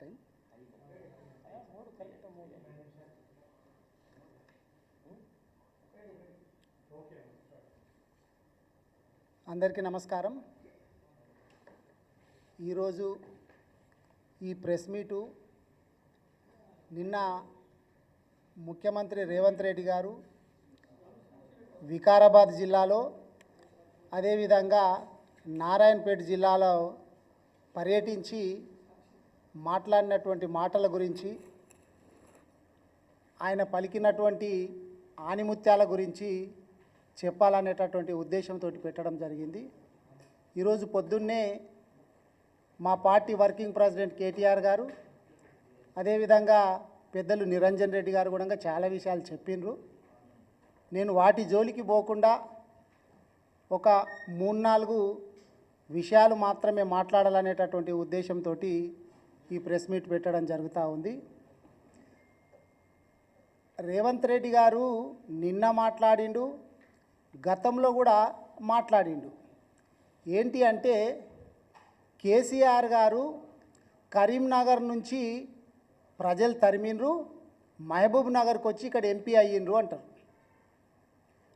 Time? అందరికీ నమస్కారం. ఈరోజు ఈ ప్రెస్ మీటు నిన్న ముఖ్యమంత్రి రేవంత్ రెడ్డి గారు వికారాబాద్ జిల్లాలో అదేవిధంగా నారాయణపేట జిల్లాలో పర్యటించి మాట్లాడినటువంటి మాటల గురించి ఆయన పలికినటువంటి ఆనిముత్యాల గురించి చెప్పాలనేటటువంటి ఉద్దేశంతో పెట్టడం జరిగింది. ఈరోజు పొద్దున్నే మా పార్టీ వర్కింగ్ ప్రెసిడెంట్ కేటీఆర్ గారు అదేవిధంగా పెద్దలు నిరంజన్ రెడ్డి గారు కూడా చాలా విషయాలు చెప్పిండ్రు నేను వాటి జోలికి పోకుండా ఒక మూడు నాలుగు విషయాలు మాత్రమే మాట్లాడాలనేటటువంటి ఉద్దేశంతో ఈ ప్రెస్ మీట్ పెట్టడం జరుగుతూ ఉంది. రేవంత్ రెడ్డి గారు నిన్న మాట్లాడిండు గతంలో కూడా మాట్లాడిండు. ఏంటి అంటే కేసీఆర్ గారు కరీంనగర్ నుంచి ప్రజలు తరిమిండ్రు మహబూబ్ నగర్కి వచ్చి ఇక్కడ ఎంపీ అయ్యిండ్రు అంటారు.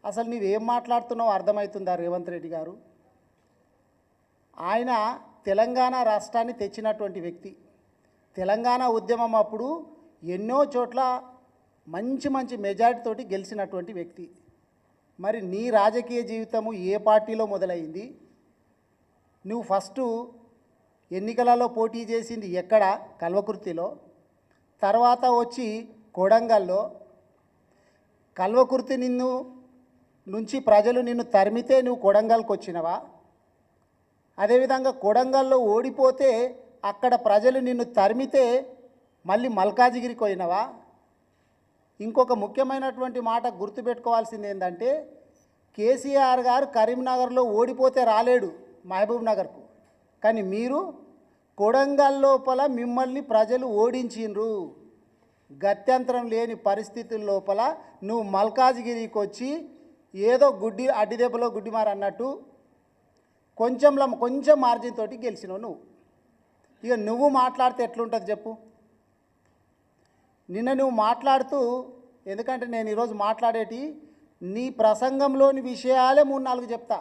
అసలు నువ్వేం మాట్లాడుతున్నావు అర్థమవుతుందా రేవంత్ రెడ్డి గారు? ఆయన తెలంగాణ రాష్ట్రాన్ని తెచ్చినటువంటి వ్యక్తి. తెలంగాణ ఉద్యమం అప్పుడు ఎన్నో చోట్ల మంచి మంచి మెజారిటీతోటి గెలిచినటువంటి వ్యక్తి. మరి నీ రాజకీయ జీవితము ఏ పార్టీలో మొదలైంది? నువ్వు ఫస్ట్ ఎన్నికలలో పోటీ చేసింది ఎక్కడ? కల్వకుర్తిలో. తర్వాత వచ్చి కొడంగల్లో కల్వకుర్తి నిన్ను నుంచి ప్రజలు నిన్ను తరిమితే నువ్వు కొడంగల్కి వచ్చినవా? అదేవిధంగా కొడంగల్లో ఓడిపోతే అక్కడ ప్రజలు నిన్ను తరిమితే మళ్ళీ మల్కాజిగిరికి పోయినవా? ఇంకొక ముఖ్యమైనటువంటి మాట గుర్తుపెట్టుకోవాల్సింది ఏంటంటే కేసీఆర్ గారు కరీంనగర్లో ఓడిపోతే రాలేడు మహబూబ్ నగర్కు కానీ మీరు కొడంగల్ లోపల మిమ్మల్ని ప్రజలు ఓడించిండ్రు. గత్యంతరం లేని పరిస్థితుల లోపల నువ్వు మల్కాజ్గిరికి వచ్చి ఏదో గుడ్డి అడ్డి దెబ్బలో గుడ్డిమారు అన్నట్టు కొంచెంలో కొంచెం మార్జిన్ తోటి గెలిచినావు నువ్వు. ఇక నువ్వు మాట్లాడితే ఎట్లుంటుంది చెప్పు. నిన్న నువ్వు మాట్లాడుతూ ఎందుకంటే నేను ఈరోజు మాట్లాడేటి నీ ప్రసంగంలోని విషయాలే మూడు నాలుగు చెప్తా.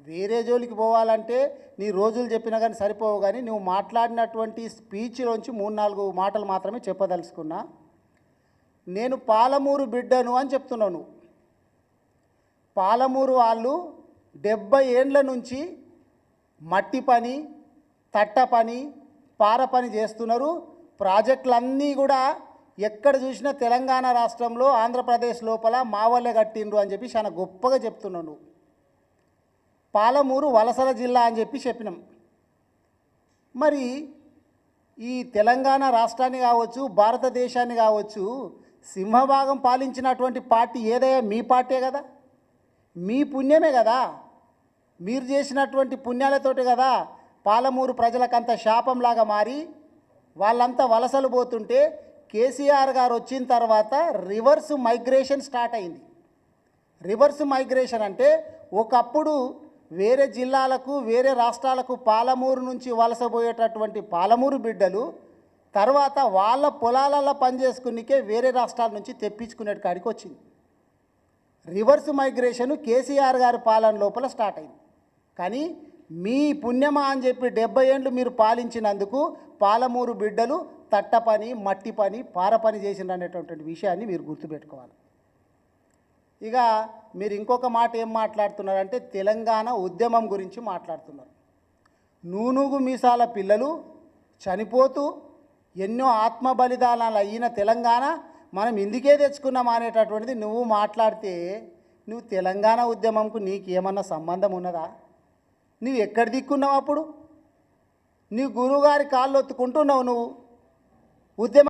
వేరే జోలికి పోవాలంటే నీ రోజులు చెప్పినా కానీ సరిపోవు కానీ నువ్వు మాట్లాడినటువంటి స్పీచ్లోంచి మూడు నాలుగు మాటలు మాత్రమే చెప్పదలుచుకున్నా. నేను పాలమూరు బిడ్డను అని చెప్తున్నావు నువ్వు పాలమూరు వాళ్ళు డెబ్బై ఏండ్ల నుంచి మట్టి పని తట్ట పని పార పని చేస్తున్నారు. ప్రాజెక్టులన్నీ కూడా ఎక్కడ చూసినా తెలంగాణ రాష్ట్రంలో ఆంధ్రప్రదేశ్ లోపల మా వాళ్ళే కట్టిండ్రు అని చెప్పి చాలా గొప్పగా చెప్తున్నావు నువ్వు పాలమూరు వలసల జిల్లా అని చెప్పి చెప్పినాం. మరి ఈ తెలంగాణ రాష్ట్రాన్ని కావచ్చు భారతదేశాన్ని కావచ్చు సింహభాగం పాలించినటువంటి పార్టీ ఏదైనా మీ పార్టీ కదా. మీ పుణ్యమే కదా. మీరు చేసినటువంటి పుణ్యాలతోటి కదా పాలమూరు ప్రజలకంత శాపంలాగా మారి వాళ్ళంతా వలసలు పోతుంటే కేసీఆర్ గారు వచ్చిన తర్వాత రివర్స్ మైగ్రేషన్ స్టార్ట్ అయింది. రివర్స్ మైగ్రేషన్ అంటే ఒకప్పుడు వేరే జిల్లాలకు వేరే రాష్ట్రాలకు పాలమూరు నుంచి వలసపోయేటటువంటి పాలమూరు బిడ్డలు తర్వాత వాళ్ళ పొలాలలో పనిచేసుకునికే వేరే రాష్ట్రాల నుంచి తెప్పించుకునే కాడికి వచ్చింది. రివర్స్ మైగ్రేషన్ కేసీఆర్ గారి పాలన లోపల స్టార్ట్ అయింది. కానీ మీ పుణ్యమా అని చెప్పి డెబ్బై ఏండ్లు మీరు పాలించినందుకు పాలమూరు బిడ్డలు తట్ట పని మట్టి పని పార పని చేసిండ్రు అనేటటువంటి విషయాన్ని మీరు గుర్తుపెట్టుకోవాలి. ఇక మీరు ఇంకొక మాట ఏం మాట్లాడుతున్నారంటే తెలంగాణ ఉద్యమం గురించి మాట్లాడుతున్నారు. నూనుగు మీసాల పిల్లలు చనిపోతూ ఎన్నో ఆత్మ బలిదానాలు అయిన తెలంగాణ మనం ఇందుకే తెచ్చుకున్నాం అనేటటువంటిది నువ్వు మాట్లాడితే నువ్వు తెలంగాణ ఉద్యమంకు నీకేమన్నా సంబంధం ఉన్నదా? నువ్వు ఎక్కడ దిక్కున్నావు అప్పుడు? నీ గురువుగారి కాళ్ళు ఒత్తుకుంటున్నావు నువ్వు. ఉద్యమం